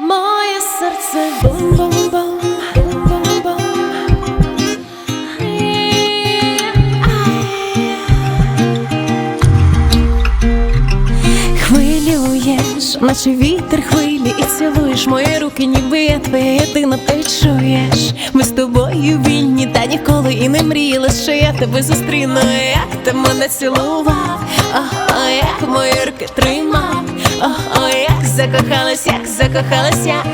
Моє серце бум-бум-бум. Хвилюєш, наче вітер хвилі, і цілуєш мої руки, ніби я твоя єдина, ти чуєш. Ми з тобою вільні, та ніколи і не мріяли, що я тебе зустріну. Як ти мене цілував, о, як мої руки тримав, о, о, як закохалась, як закохалась я,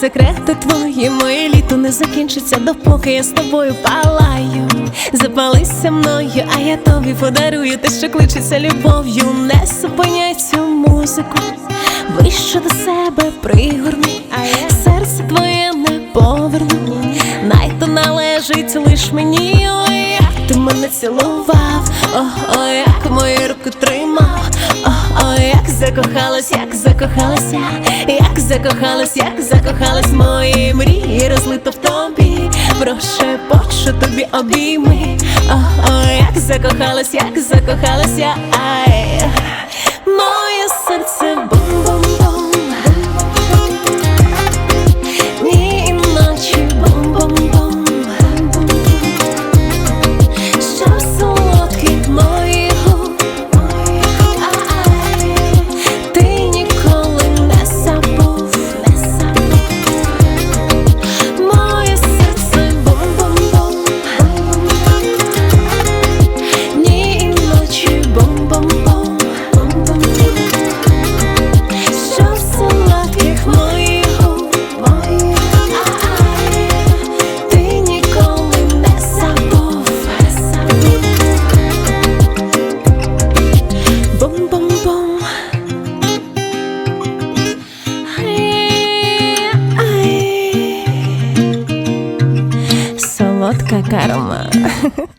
секрети твої, моє літо не закінчиться, допоки я з тобою палаю. Запалися мною, а я тобі подарую те, що кличеться любов'ю. Не зупиняй цю музику, ближче до себе пригорни, серце твоє не поверну. Най то належить лиш мені, ой, як ти мене цілував, о, о, як мої руки тримав, о, о, закохалась, як закохалася, як закохалась, як закохалась мої мрії, розлито в тобі, прошепочу тобі обійми, о, о, як закохалась, як закохалася, ай. karma